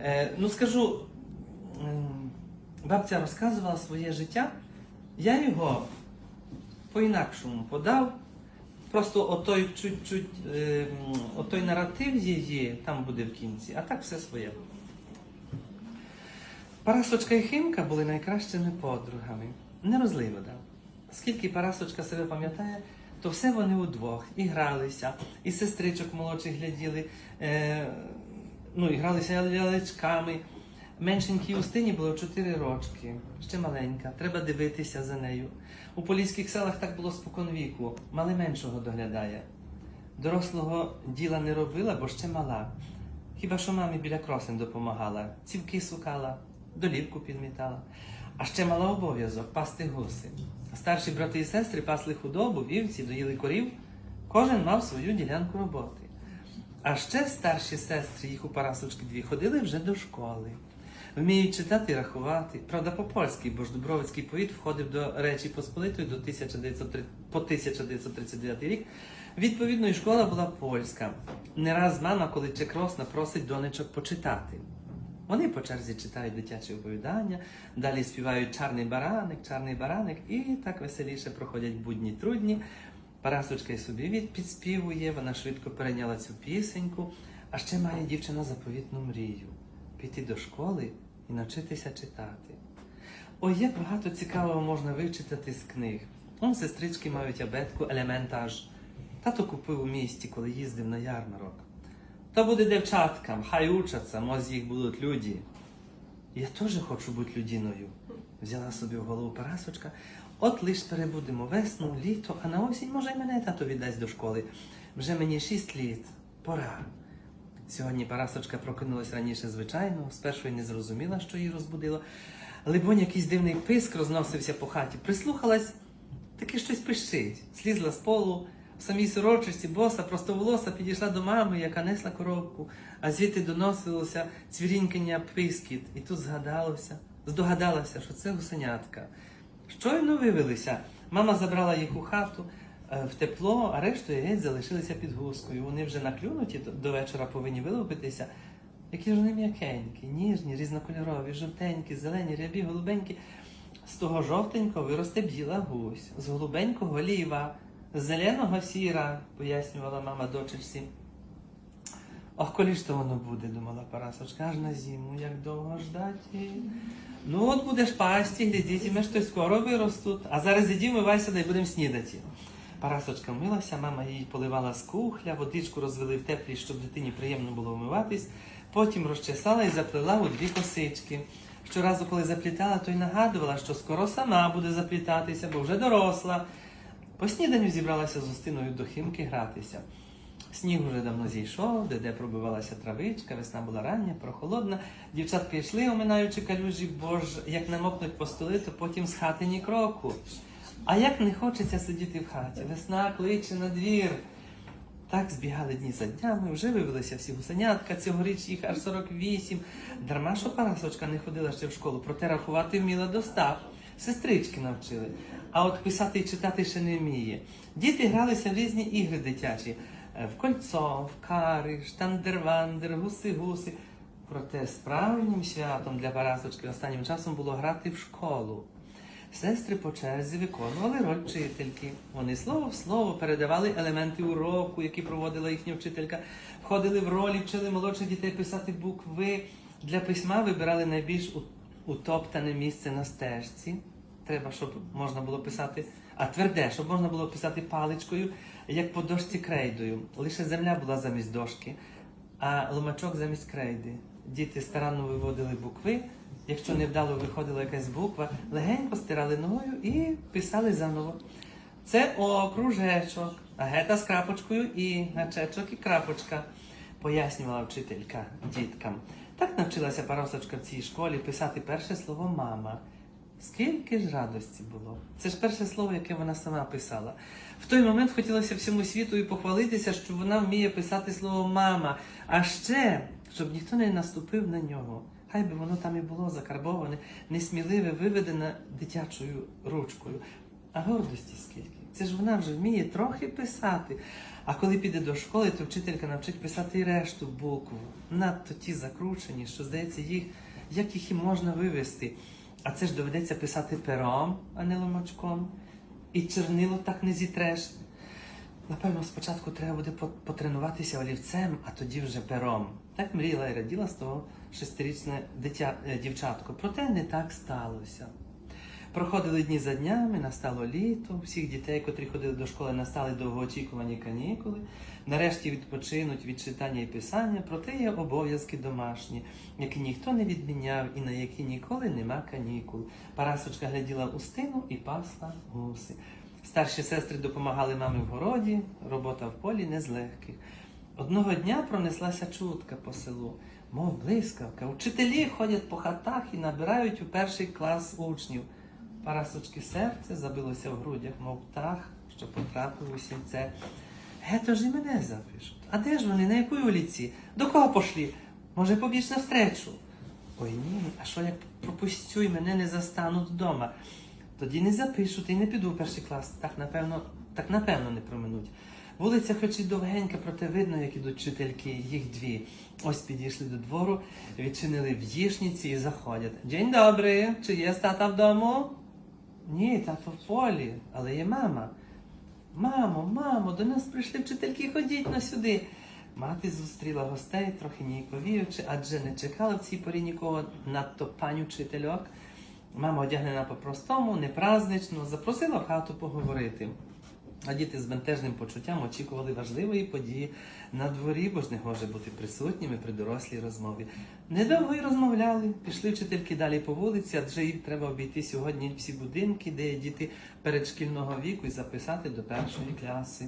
Е, ну скажу, м, бабця розказувала своє життя, я його по-інакшому подав. Просто отой чуть-чуть, е, отой наратив її там буде в кінці, а так все своє. Парасочка і Химка були найкращими подругами. Не розлий вода. Скільки Парасочка себе пам'ятає, то все вони удвох і гралися, і сестричок молодших гляділи, е, ну, і гралися лялечками. Меншенькій Устині було 4 рочки, ще маленька, треба дивитися за нею. У поліських селах так було спокон віку, мали меншого доглядає. Дорослого діла не робила, бо ще мала. Хіба що мамі біля кросен допомагала, цівки сукала, долівку підмітала. А ще мала обов'язок пасти гуси. Старші брати і сестри пасли худобу, вівці, доїли корів. Кожен мав свою ділянку роботи. А ще старші сестри, їх у Парасочки дві, ходили вже до школи. Вміють читати і рахувати. Правда, по-польськи, бо ж Дубровицький повіт входив до Речі Посполитої до 1903 по 1939 рік. Відповідно, і школа була польська. Не раз мама, коли чекросна, просить донечок почитати. Вони по черзі читають дитячі оповідання, далі співають чарний бараник, чарний бараник, і так веселіше проходять будні трудні. Парасочка й собі підспівує, вона швидко перейняла цю пісеньку, а ще має дівчина заповітну мрію піти до школи і навчитися читати. Ой, як багато цікавого можна вичитати з книг. Он сестрички мають абетку елементаж. Тато купив у місті, коли їздив на ярмарок. То буде дівчаткам, хай учаться, моз їх будуть люди. Я теж хочу бути людиною. Взяла собі в голову Парасочка. От лиш перебудемо весну, літо, а на осінь, може, й мене тато віддасть до школи. Вже мені шість літ. Пора. Сьогодні Парасочка прокинулась раніше звичайно, спершу й не зрозуміла, що її розбудило. Либонь, якийсь дивний писк розносився по хаті. Прислухалась, таки щось пищить. Слізла з полу, в самій сорочці, боса, простоволоса, підійшла до мами, яка несла коробку, а звідти доносилося цвірінькання пискіт. І тут згадалося, здогадалася, що це гусенятка. Щойно вивелися. Мама забрала їх у хату е, в тепло, а решту яєць залишилися під гускою. Вони вже наклюнуті до- вечора повинні вилупитися. Які ж вони м'якенькі, ніжні, різнокольорові, жовтенькі, зелені, рябі, голубенькі. З того жовтенького виросте біла гусь, з голубенького ліва, з зеленого сіра, пояснювала мама дочечці. Ох, коли ж то воно буде, думала Парасочка, аж на зиму, як довго ждати. Ну от будеш пасті, глядіть, ми ж то скоро виростуть. А зараз іди, вмивайся, да й будемо снідати. Парасочка вмилася, мама її поливала з кухля, водичку розвели в теплі, щоб дитині приємно було вмиватись. Потім розчесала і заплела у дві косички. Щоразу, коли заплітала, то й нагадувала, що скоро сама буде заплітатися, бо вже доросла. По сніданню зібралася з Устиною до химки гратися. Сніг уже давно зійшов, де де пробивалася травичка, весна була рання, прохолодна. Дівчатки йшли, оминаючи калюжі, бо ж як намокнуть по столи, то потім з хати ні кроку. А як не хочеться сидіти в хаті, весна кличе на двір. Так збігали дні за днями, вже вивелися всі гусенятка, цьогоріч їх аж 48. Дарма, що Парасочка не ходила ще в школу, проте рахувати вміла до ста. Сестрички навчили. А от писати і читати ще не вміє. Діти гралися в різні ігри дитячі. Е, В кольцо, в кари, штандервандер, гуси-гуси. Проте справжнім святом для Парасочки останнім часом було грати в школу. Сестри по черзі виконували роль вчительки. Вони слово в слово передавали елементи уроку, які проводила їхня вчителька, входили в ролі, вчили молодших дітей писати букви. Для письма вибирали найбільш утоптане місце на стежці. Треба, щоб можна було писати, а тверде, щоб можна було писати паличкою, як по дошці крейдою. Лише земля була замість дошки, а ломачок замість крейди. Діти старанно виводили букви. Якщо невдало виходила якась буква, легенько стирали ногою і писали заново. Це О, кружечок, а гета з крапочкою і гачечок і крапочка, пояснювала вчителька діткам. Так навчилася Парасочка в цій школі писати перше слово мама. Скільки ж радості було. Це ж перше слово, яке вона сама писала. В той момент хотілося всьому світу і похвалитися, що вона вміє писати слово мама, а ще, щоб ніхто не наступив на нього. Хай би воно там і було закарбоване, несміливе, виведене дитячою ручкою. А гордості скільки? Це ж вона вже вміє трохи писати. А коли піде до школи, то вчителька навчить писати і решту букв. Надто ті закручені, що здається, їх як їх і можна вивести. А це ж доведеться писати пером, а не ломачком. І чернило так не зітреш. Напевно, спочатку треба буде по- потренуватися олівцем, а тоді вже пером. Так мріяла і раділа з того шестирічне дитя, е, дівчатко. Проте не так сталося. Проходили дні за днями, настало літо, всіх дітей, котрі ходили до школи, настали довгоочікувані канікули. Нарешті відпочинуть від читання і писання, проте є обов'язки домашні, які ніхто не відміняв і на які ніколи нема канікул. Парасочка гляділа у стину і пасла гуси. Старші сестри допомагали мамі в городі, робота в полі не з легких. Одного дня пронеслася чутка по селу, мов блискавка. Учителі ходять по хатах і набирають у перший клас учнів. Парасочки серце забилося в грудях, мов птах, що потрапив у сінце. Гето ж і мене запишуть. А де ж вони? На якій вулиці? До кого пошлі? Може, побіж навстречу? Ой ні, а що як пропустю і мене не застануть вдома? Тоді не запишуть і не піду в перший клас. Так напевно, так напевно не проминуть. Вулиця хоч і довгенька, проте видно, як ідуть вчительки, їх дві. Ось підійшли до двору, відчинили в'їшниці і заходять. День добрий, чи є тата вдома? Ні, тато в полі, але є мама. Мамо, мамо, до нас прийшли вчительки, ходіть на сюди. Мати зустріла гостей, трохи ніяковіючи, адже не чекала в цій порі нікого, надто пані вчительок. Мама одягнена по-простому, не празнично, запросила в хату поговорити. А діти з бентежним почуттям очікували важливої події на дворі, бо ж не може бути присутніми при дорослій розмові. Недовго й розмовляли, пішли вчительки далі по вулиці, адже їм треба обійти сьогодні всі будинки, де є діти передшкільного віку, і записати до першої класи.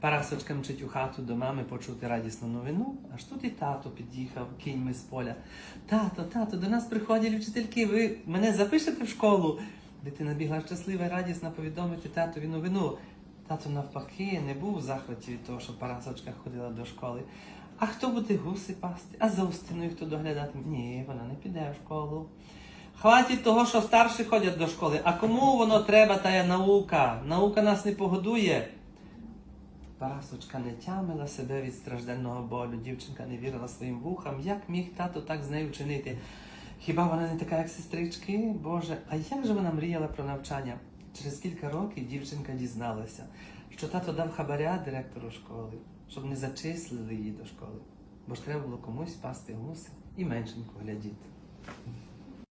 Парасочка мчить у хату до мами почути радісну новину, аж тут і тато під'їхав кіньми з поля. Тато, тато, до нас приходять вчительки, ви мене запишете в школу? Дитина бігла щаслива радісна повідомити татові новину. Тато навпаки не був у захваті від того, що Парасочка ходила до школи. А хто буде гуси пасти? А за Устиною хто доглядатиме? Ні, вона не піде в школу. Хватить того, що старші ходять до школи. А кому воно треба, та є наука? Наука нас не погодує. Парасочка не тямила себе від стражденного болю. Дівчинка не вірила своїм вухам. Як міг тато так з нею вчинити? Хіба вона не така, як сестрички? Боже, а як же вона мріяла про навчання? Через кілька років дівчинка дізналася, що тато дав хабаря директору школи, щоб не зачислили її до школи. Бо ж треба було комусь пасти гуси і меншенько глядіти.